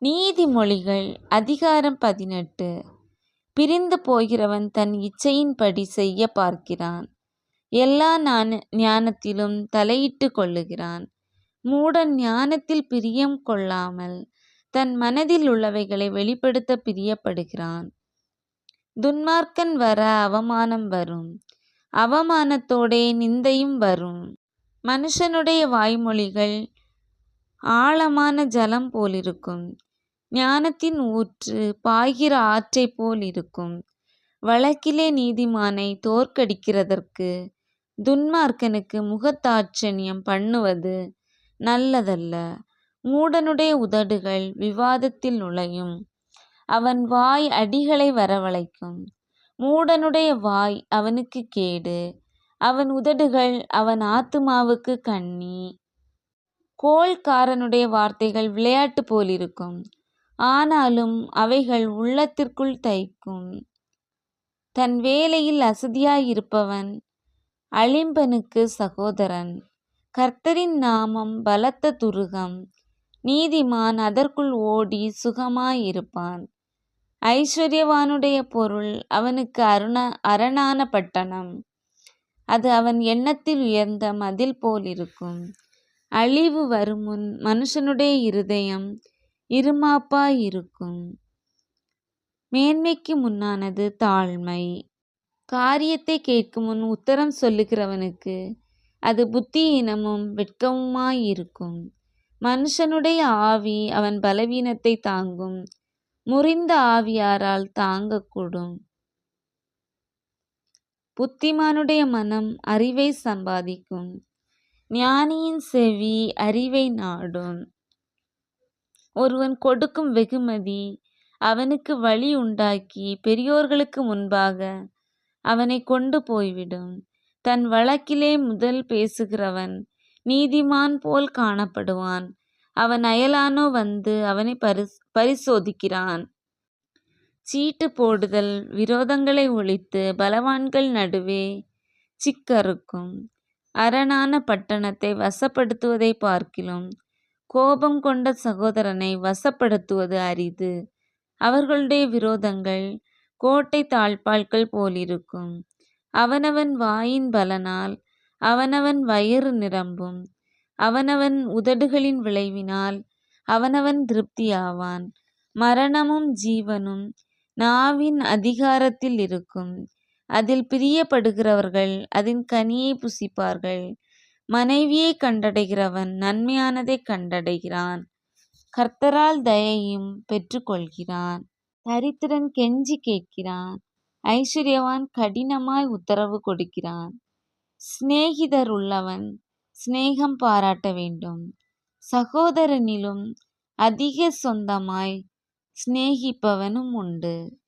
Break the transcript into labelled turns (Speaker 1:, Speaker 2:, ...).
Speaker 1: நீதிமொழிகள் அதிகாரம் பதினெட்டு. பிரிந்து போகிறவன் தன் இச்சையின்படி செய்ய பார்க்கிறான். எல்லா ஞானத்திலும் தலையிட்டு கொள்ளுகிறான். மூடன் ஞானத்தில் பிரியம் கொள்ளாமல் தன் மனதில் உள்ளவைகளை வெளிப்படுத்த பிரியப்படுகிறான். துன்மார்க்கன் வர அவமானம் வரும். அவமானத்தோடே நிந்தையும் வரும். மனுஷனுடைய வாய்மொழிகள் ஆழமான ஜலம் போலிருக்கும். ஞானத்தின் ஊற்று பாய்கிற ஆற்றைப் போல் இருக்கும். வழக்கிலே நீதிமானை தோற்கடிக்கிறதற்கு துன்மார்க்கனுக்கு முகத்தாட்சண்யம் பண்ணுவது நல்லதல்ல. மூடனுடைய உதடுகள் விவாதத்தில் நுழையும். அவன் வாய் அடிகளை வரவழைக்கும். மூடனுடைய வாய் அவனுக்கு கேடு. அவன் உதடுகள் அவன் ஆத்துமாவுக்கு கண்ணி. கோள்காரனுடைய வார்த்தைகள் விளையாட்டு போலிருக்கும் ஆனாலும் அவைகள் உள்ளத்திற்குள் தைக்கும். தன் வேலையில் அசதியாயிருப்பவன் அழிம்பனுக்கு சகோதரன். கர்த்தரின் நாமம் பலத்த துருகம். நீதிமான் அதற்குள் ஓடி சுகமாயிருப்பான். ஐஸ்வர்யவானுடைய பொருள் அவனுக்கு அருண அரணான பட்டணம். அது அவன் எண்ணத்தில் உயர்ந்த மதில் போலிருக்கும். அழிவு வருமுன் மனுஷனுடைய இருதயம் இருமாப்பாயிருக்கும் மேன்மைக்கு முன்னானது தாழ்மை. காரியத்தை கேட்கும் முன் உத்தரம் சொல்லுகிறவனுக்கு அது புத்தியீனமும் வெட்கமுமாயிருக்கும் மனுஷனுடைய ஆவி அவன் பலவீனத்தை தாங்கும். முறிந்த ஆவியாரால் தாங்கக்கூடும். புத்திமானுடைய மனம் அறிவை சம்பாதிக்கும். ஞானியின் செவி அறிவை நாடும். ஒருவன் கொடுக்கும் வெகுமதி அவனுக்கு வழி உண்டாக்கி பெரியோர்களுக்கு முன்பாக அவனை கொண்டு போய்விடும். தன் வழக்கிலே முதல் பேசுகிறவன் நீதிமான் போல் காணப்படுவான். அவன் அயலானோ வந்து அவனை பரிஸ் பரிசோதிக்கிறான். சீட்டு போடுதல் விரோதங்களை ஒழித்து பலவான்கள் நடுவே சிக்கறுக்கும். அரணான பட்டணத்தை வசப்படுத்துவதை பார்க்கிலும் கோபம் கொண்ட சகோதரனை வசப்படுத்துவது அரிது. அவர்களுடைய விரோதங்கள் கோட்டை தாழ்பால்கள் போலிருக்கும். அவனவன் வாயின் பலனால் அவனவன் வயிறு நிரம்பும். அவனவன் உதடுகளின் விளைவினால் அவனவன் திருப்தியாவான். மரணமும் ஜீவனும் நாவின் அதிகாரத்தில் இருக்கும். அதில் பிரியப்படுகிறவர்கள் அதன் கனியை புசிப்பார்கள். மனைவியை கண்டடைகிறவன் நன்மையானதை கண்டடைகிறான். கர்த்தரால் தயையும் பெற்றுக்கொள்கிறான். தரித்திரன் கெஞ்சி கேட்கிறான். ஐஸ்வர்யவான் கடினமாய் உத்தரவு கொடுக்கிறான். சிநேகிதர் உள்ளவன் சிநேகம் பாராட்ட வேண்டும். சகோதரனிலும் அதிக சொந்தமாய் சிநேகிப்பவனும் உண்டு.